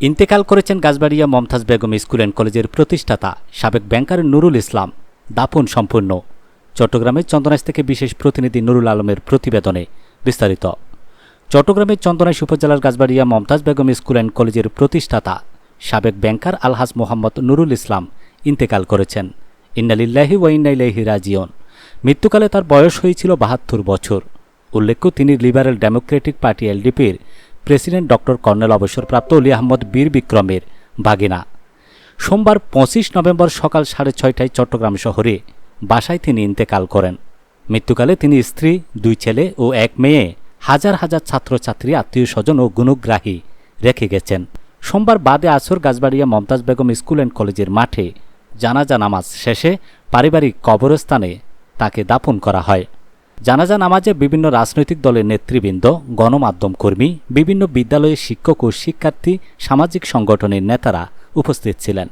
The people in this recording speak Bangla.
ইন্তেকাল করেছেন গাছবাড়িয়া মমতাজ বেগম স্কুল অ্যান্ড কলেজের প্রতিষ্ঠাতা সাবেক ব্যাংকার নুরুল ইসলাম। দাপন সম্পূর্ণ। চট্টগ্রামের চন্দনাইশ থেকে বিশেষ প্রতিনিধি নুরুল আলমের প্রতিবেদনে বিস্তারিত। চট্টগ্রামের চন্দনাইশ উপজেলার গাছবাড়িয়া মমতাজ বেগম স্কুল অ্যান্ড কলেজের প্রতিষ্ঠাতা সাবেক ব্যাংকার আলহাজ মোহাম্মদ নুরুল ইসলাম ইন্তেকাল করেছেন। ইন্নালিল্লাহি ওয়াইনাইলাহি রাজিয়ন মৃত্যুকালে তার বয়স হয়েছিল বাহাত্তর বছর। উল্লেখ্য, তিনি লিবারেল ডেমোক্রেটিক পার্টি এলডিপির প্রেসিডেন্ট ডক্টর কর্নেল অবসরপ্রাপ্ত অলি আহমদ বীর বিক্রমের ভাগিনা সোমবার পঁচিশ নভেম্বর সকাল সাড়ে ছয়টায় চট্টগ্রাম শহরে বাসায় তিনি ইন্তেকাল করেন। মৃত্যুকালে তিনি স্ত্রী, দুই ছেলে ও এক মেয়ে, হাজার হাজার ছাত্রছাত্রী আত্মীয় স্বজন ও গুণগ্রাহী রেখে গেছেন। সোমবার বাদে আসর গাছবাড়িয়া মমতাজ বেগম স্কুল অ্যান্ড কলেজের মাঠে জানাজা নামাজ শেষে পারিবারিক কবরস্থানে তাকে দাফন করা হয়। জানাজা নামাজে বিভিন্ন রাজনৈতিক দলের নেতৃবৃন্দ, গণমাধ্যম কর্মী, বিভিন্ন বিদ্যালয়ের শিক্ষক ও শিক্ষার্থী, সামাজিক সংগঠনের নেতারা উপস্থিত ছিলেন।